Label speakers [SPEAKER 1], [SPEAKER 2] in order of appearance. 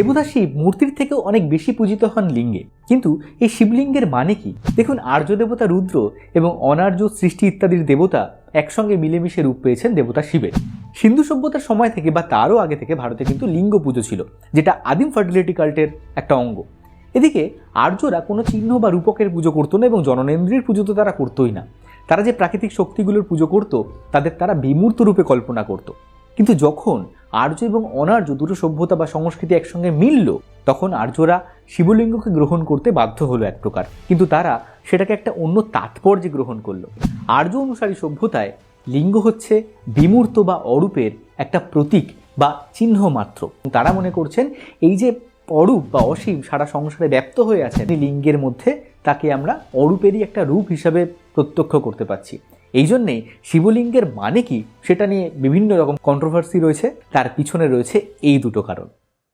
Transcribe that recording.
[SPEAKER 1] দেবতা শিব মূর্তির থেকেও অনেক বেশি পূজিত হন লিঙ্গে। কিন্তু এই শিবলিঙ্গের মানে কি? দেখুন, আর্য দেবতা রুদ্র এবং অনার্য সৃষ্টি ইত্যাদির দেবতা একসঙ্গে মিলেমিশে রূপ পেয়েছেন দেবতা শিবের। সিন্ধু সভ্যতার সময় থেকে বা তারও আগে থেকে ভারতে কিন্তু লিঙ্গ পুজো ছিল, যেটা আদিম ফার্টিলিটি কাল্টের একটা অঙ্গ। এদিকে আর্যরা কোনো চিহ্ন বা রূপকের পুজো করতো না এবং জননেন্দ্রির পুজো তো তারা করতোই না। তারা যে প্রাকৃতিক শক্তিগুলোর পুজো করত, তাদের তারা বিমূর্ত রূপে কল্পনা করত। কিন্তু যখন আর্য এবং অনার্য দুটো সভ্যতা বা সংস্কৃতি একসঙ্গে মিলল, তখন আর্যরা শিবলিঙ্গকে গ্রহণ করতে বাধ্য হলো এক প্রকার। কিন্তু তারা সেটাকে একটা অন্য তাৎপর্যে গ্রহণ করল। আর্য অনুসারী সভ্যতায় লিঙ্গ হচ্ছে বিমূর্ত বা অরূপের একটা প্রতীক বা চিহ্ন মাত্র। তারা মনে করছেন, এই যে অরূপ বা অসীম সারা সংসারে ব্যপ্ত হয়ে এই লিঙ্গের মধ্যে তাকে আমরা অরূপেরই একটা রূপ হিসাবে প্রত্যক্ষ করতে পারছি। এই জন্যে শিবলিঙ্গের মানে কি সেটা নিয়ে বিভিন্ন রকম কন্ট্রোভার্সি রয়েছে, তার পিছনে রয়েছে এই দুটো কারণ।